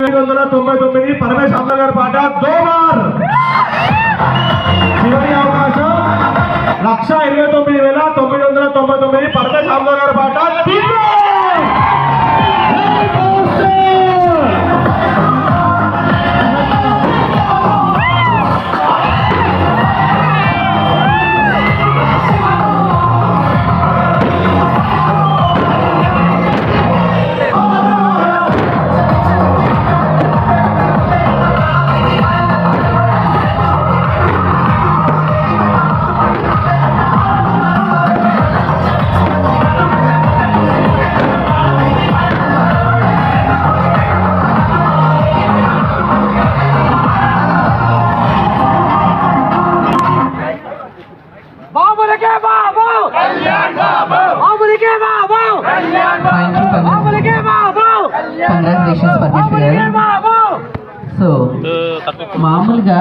ఎనిమిది వందల తొంభై తొమ్మిది పరమేశ్ అమ్మ గారి పాట దోమార్. చివరి అవకాశం. లక్ష ఇరవై తొమ్మిది వేల తొమ్మిది వందల తొంభై తొమ్మిది పరమేశ్ అమ్మ గారి పాట Parmeshwar. బాబులకే బాబు సో మామూలుగా